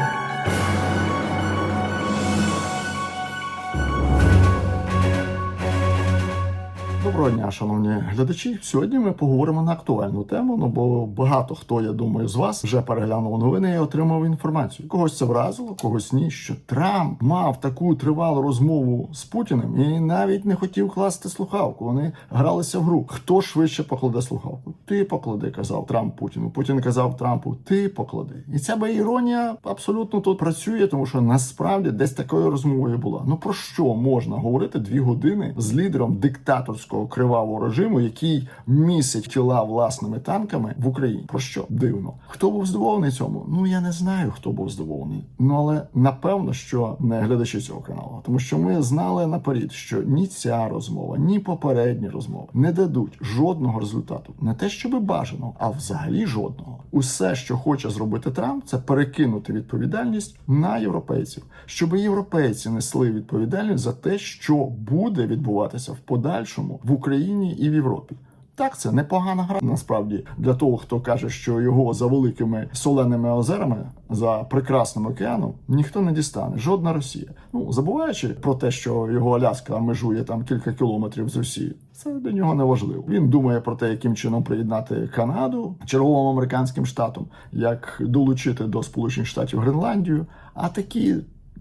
Música Доброго дня, шановні глядачі. Сьогодні ми поговоримо на актуальну тему. Ну бо багато хто, я думаю, з вас вже переглянув новини і отримав інформацію. Когось це вразило, когось ні. Що Трамп мав таку тривалу розмову з Путіним і навіть не хотів класти слухавку. Вони гралися в гру. Хто швидше покладе слухавку? Ти поклади, казав Трамп Путіну. Путін казав Трампу, ти поклади. І ця би іронія абсолютно тут працює, тому що насправді десь такою розмовою була. Ну про що можна говорити дві години з лідером диктаторського кривавого режиму, який місить тіла власними танками в Україні? Про що дивно? Хто був здивований цьому? Ну я не знаю, хто був здивований. Ну але напевно, що не глядачі цього каналу, тому що ми знали наперед, що ні ця розмова, ні попередні розмови не дадуть жодного результату, не те, щоби бажано, а взагалі жодного. Усе, що хоче зробити Трамп, це перекинути відповідальність на європейців, щоб європейці несли відповідальність за те, що буде відбуватися в подальшому в і в Європі. Так, це непогана гра насправді для того, хто каже, що його за великими соленими озерами, за прекрасним океаном ніхто не дістане. Жодна Росія. Ну забуваючи про те, що його Аляска межує там кілька кілометрів з Росії. Це для нього не важливо. Він думає про те, яким чином приєднати Канаду черговим американським штатом, як долучити до Сполучених Штатів Гренландію. А такі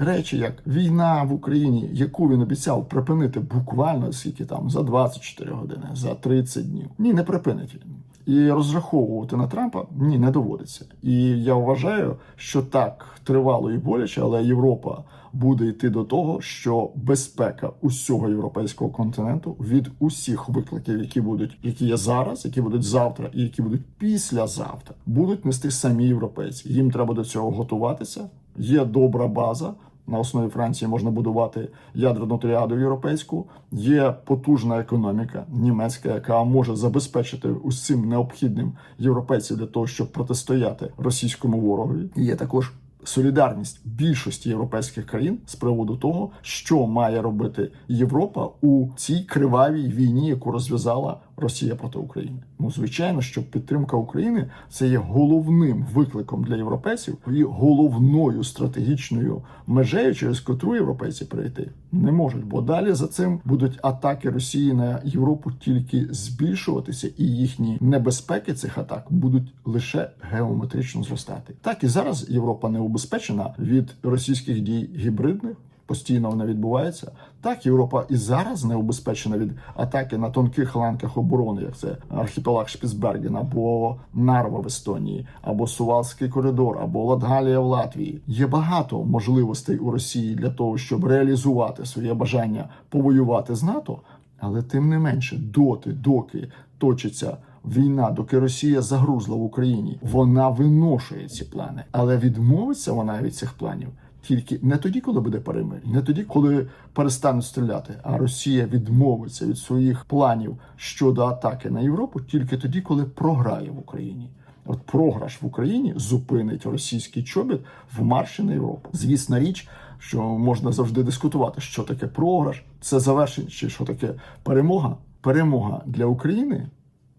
речі, як війна в Україні, яку він обіцяв припинити буквально скільки там за 24 години, за 30 днів. Ні, не припинить він. І розраховувати на Трампа ні не доводиться. І я вважаю, що так тривало і боляче, але Європа буде йти до того, що безпека усього європейського континенту від усіх викликів, які будуть, які є зараз, які будуть завтра, і які будуть післязавтра, будуть нести самі європейці. Їм треба до цього готуватися. Є добра база. На основі Франції можна будувати ядерну тріаду європейську. Є потужна економіка німецька, яка може забезпечити усім необхідним європейців для того, щоб протистояти російському ворогові. Є також солідарність більшості європейських країн з приводу того, що має робити Європа у цій кривавій війні, яку розв'язала Росія проти України. Ну звичайно, що підтримка України це є головним викликом для європейців і головною стратегічною межею, через котру європейці перейти не можуть, бо далі за цим будуть атаки Росії на Європу тільки збільшуватися, і їхні небезпеки цих атак будуть лише геометрично зростати. Так і зараз Європа не убезпечена від російських дій гібридних. Постійно вона відбувається. Так, Європа і зараз не убезпечена від атаки на тонких ланках оборони, як це архіпелаг Шпіцберген, або Нарва в Естонії, або Сувалський коридор, або Латгалія в Латвії. Є багато можливостей у Росії для того, щоб реалізувати своє бажання повоювати з НАТО, але тим не менше, доти, доки точиться. Війна, доки Росія загрузла в Україні, вона виношує ці плани, але відмовиться вона від цих планів тільки не тоді, коли буде перемир'я, не тоді, коли перестануть стріляти. А Росія відмовиться від своїх планів щодо атаки на Європу тільки тоді, коли програє в Україні. От програш в Україні зупинить російський чобіт в марші на Європу. Звісна річ, що можна завжди дискутувати, що таке програш, це завершення, чи що таке перемога. Перемога для України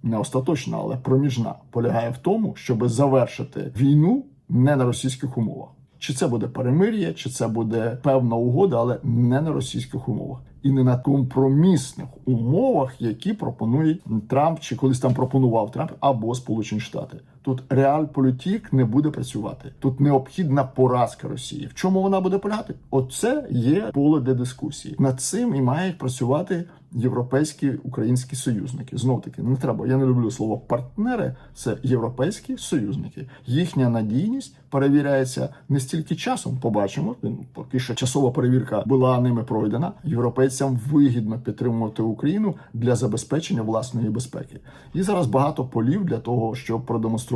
не остаточна, але проміжна полягає в тому, щоб завершити війну не на російських умовах. Чи це буде перемир'я, чи це буде певна угода, але не на російських умовах і не на компромісних умовах, які пропонують Трамп чи колись там пропонував Трамп або Сполучені Штати. Тут реальполітік не буде працювати. Тут необхідна поразка Росії. В чому вона буде полягати? Оце є поле для дискусії. Над цим і мають працювати європейські українські союзники. Знов таки не треба. Я не люблю слово партнери. Це європейські союзники. Їхня надійність перевіряється не стільки часом. Побачимо, поки що часова перевірка була ними пройдена. Європейцям вигідно підтримувати Україну для забезпечення власної безпеки. І зараз багато полів для того, щоб продемонструвати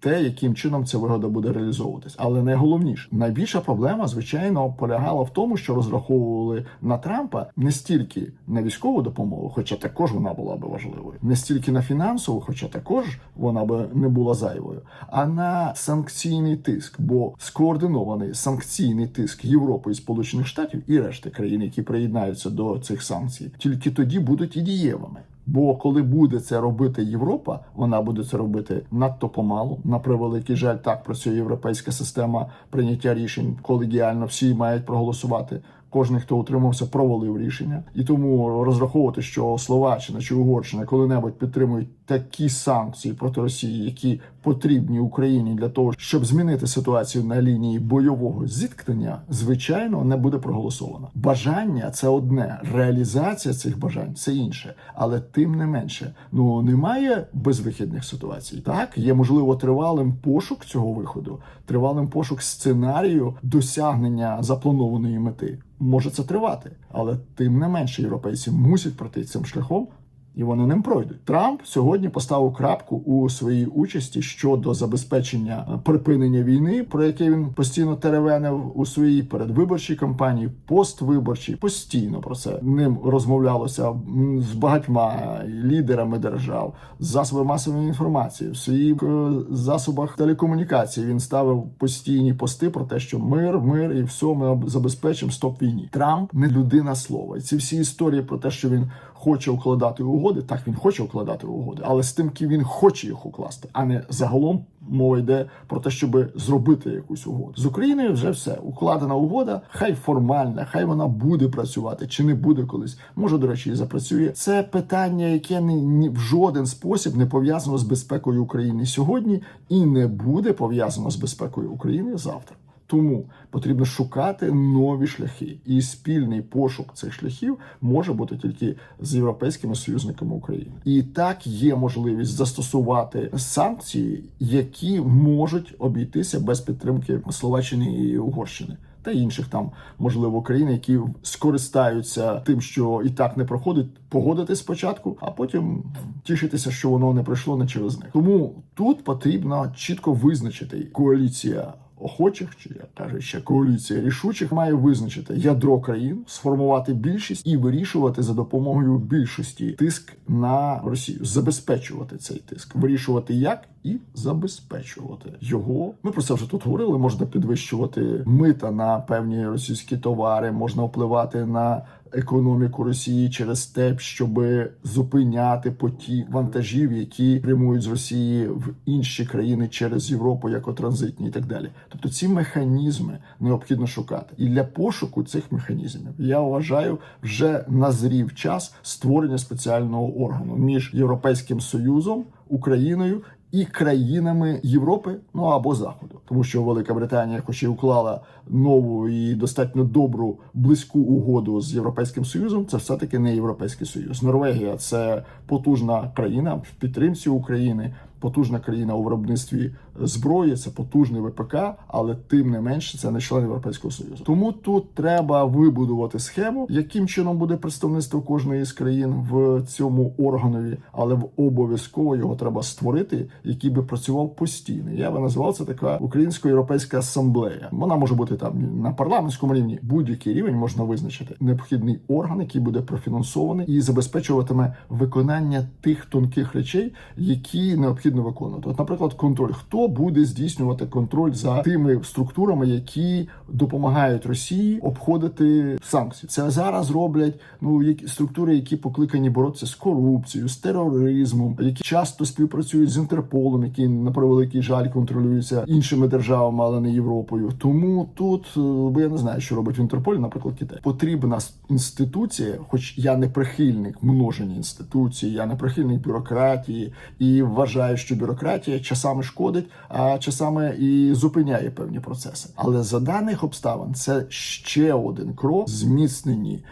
те, яким чином ця вигода буде реалізовуватись. Але найголовніше, найбільша проблема, звичайно, полягала в тому, що розраховували на Трампа не стільки на військову допомогу, хоча також вона була би важливою, не стільки на фінансову, хоча також вона би не була зайвою, а на санкційний тиск, бо скоординований санкційний тиск Європи і Сполучених Штатів і решти країн, які приєднаються до цих санкцій, тільки тоді будуть і дієвими. Бо коли буде це робити Європа, вона буде це робити надто помалу. На превеликий жаль, так працює європейська система прийняття рішень колегіально. Всі мають проголосувати. Кожен, хто утримався, провалив рішення, і тому розраховувати, що Словаччина чи Угорщина коли-небудь підтримують такі санкції проти Росії, які потрібні Україні для того, щоб змінити ситуацію на лінії бойового зіткнення, звичайно, не буде проголосовано. Бажання це одне, реалізація цих бажань це інше, але тим не менше, ну немає безвихідних ситуацій. Так є можливо тривалим пошук цього виходу, тривалим пошук сценарію досягнення запланованої мети. Може це тривати, але тим не менше європейці мусять пройти цим шляхом. І вони ним пройдуть. Трамп сьогодні поставив крапку у своїй участі щодо забезпечення е, припинення війни, про яке він постійно теревенив у своїй передвиборчій кампанії, поствиборчій. Постійно про це ним розмовлялося з багатьма лідерами держав, з засобами масової інформації, в своїх е, засобах телекомунікації. Він ставив постійні пости про те, що мир, мир і все ми забезпечимо стоп війні. Трамп не людина слова. І ці всі історії про те, що він хоче укладати угоди. Так він хоче укладати угоди, але з тим, ким він хоче їх укласти, а не загалом мова йде про те, щоб зробити якусь угоду з Україною. Вже все укладена угода. Хай формальна, хай вона буде працювати чи не буде колись. Може, до речі, і запрацює. Це питання, яке ні, ні в жоден спосіб не пов'язано з безпекою України сьогодні, і не буде пов'язано з безпекою України завтра. Тому потрібно шукати нові шляхи, і спільний пошук цих шляхів може бути тільки з європейськими союзниками України. І так є можливість застосувати санкції, які можуть обійтися без підтримки Словаччини і Угорщини. Та інших там можливо країн, які скористаються тим, що і так не проходить, погодити спочатку, а потім тішитися, що воно не пройшло не через них. Тому тут потрібно чітко визначити коаліція охочих, чи як каже ще коаліція рішучих, має визначити ядро країн, сформувати більшість і вирішувати за допомогою більшості тиск на Росію, забезпечувати цей тиск, вирішувати як. І забезпечувати його. Ми про це вже тут говорили. Можна підвищувати мита на певні російські товари, можна впливати на економіку Росії через те, щоб зупиняти потік вантажів, які прямують з Росії в інші країни через Європу, як транзитні і так далі. Тобто ці механізми необхідно шукати, і для пошуку цих механізмів я вважаю, вже назрів час створення спеціального органу між Європейським Союзом, Україною і країнами Європи, ну або Заходу, тому що Велика Британія, хоч і уклала нову і достатньо добру близьку угоду з європейським союзом, це все таки не європейський союз. Норвегія це потужна країна в підтримці України. Потужна країна у виробництві зброї, це потужний ВПК, але тим не менше це не член Європейського Союзу. Тому тут треба вибудувати схему, яким чином буде представництво кожної з країн в цьому органові, але в обов'язково його треба створити, який би працював постійно. Я би назвав це така українсько-європейська асамблея. Вона може бути там на парламентському рівні. Будь-який рівень можна визначити необхідний орган, який буде профінансований і забезпечуватиме виконання тих тонких речей, які необхідно виконувати. От, наприклад, контроль. Хто буде здійснювати контроль за тими структурами, які допомагають Росії обходити санкції? Це зараз роблять ну які структури, які покликані боротися з корупцією, з тероризмом, які часто співпрацюють з Інтерполом, який на превеликий жаль контролюється іншими державами, але не Європою. Тому тут е, бо я не знаю, що робить в Інтерполі, наприклад, Китай. Потрібна інституція, хоч я не прихильник множення інституцій, я не прихильник бюрократії і вважаю, що бюрократія часами шкодить, а часами і зупиняє певні процеси. Але за даних обставин це ще один крок зміцнені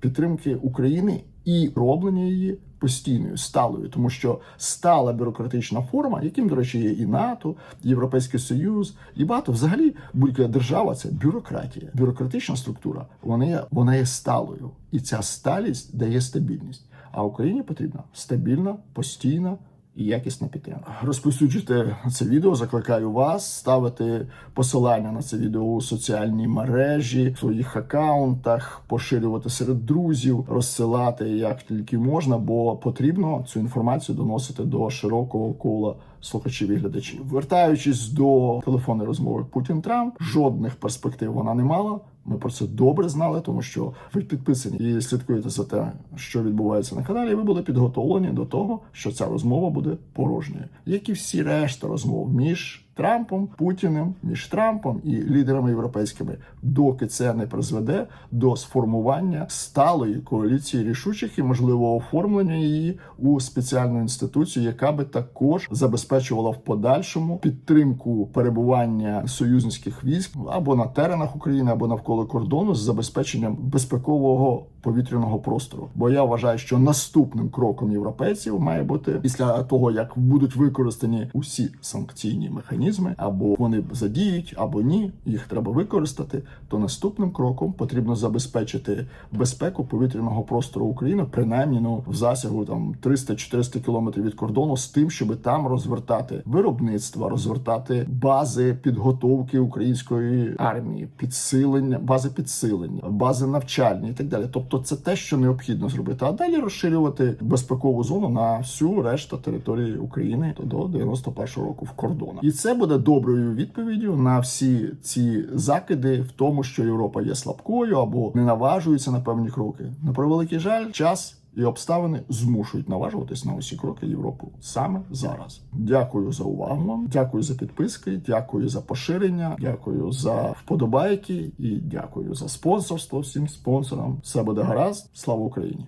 підтримки України і роблення її постійною сталою, тому що стала бюрократична форма, яким, до речі, є і НАТО, і Європейський Союз, і багато взагалі будь-яка держава це бюрократія, бюрократична структура. Вона є, вона є сталою, і ця сталість дає стабільність. А Україні потрібна стабільна, постійна. І якісна підтримка. Розповсюджуйте це відео. Закликаю вас ставити посилання на це відео у соціальній мережі, в своїх акаунтах, поширювати серед друзів, розсилати як тільки можна, бо потрібно цю інформацію доносити до широкого кола слухачів і глядачів. Вертаючись до телефонної розмови Путін Трамп, жодних перспектив вона не мала. Ми про це добре знали, тому що ви підписані і слідкуєте за те, що відбувається на каналі. Ви були підготовлені до того, що ця розмова буде порожньою, як і всі решта розмов між Трампом, Путіним, між Трампом і лідерами європейськими, доки це не призведе до сформування сталої коаліції рішучих і можливо оформлення її у спеціальну інституцію, яка би також забезпечувала в подальшому підтримку перебування союзницьких військ або на теренах України, або навколо кордону з забезпеченням безпекового повітряного простору. Бо я вважаю, що наступним кроком європейців має бути після того, як будуть використані усі санкційні механізми, або вони задіють, або ні, їх треба використати. То наступним кроком потрібно забезпечити безпеку повітряного простору України, принаймні ну в засягу там 300-400 кілометрів від кордону, з тим, щоб там розвертати виробництва, розвертати бази підготовки української армії, підсилення, бази підсилення, бази навчальні і так далі. Тобто, це те, що необхідно зробити. А далі розширювати безпекову зону на всю решту території України до 91-го року в кордонах. І це буде доброю відповіддю на всі ці закиди в тому, що Європа є слабкою або не наважується на певні кроки. На превеликий жаль, час. І обставини змушують наважуватись на усі кроки Європи саме зараз. Дякую за увагу. Дякую за підписки, дякую за поширення, дякую за вподобайки і дякую за спонсорство всім спонсорам. Все буде гаразд. Слава Україні!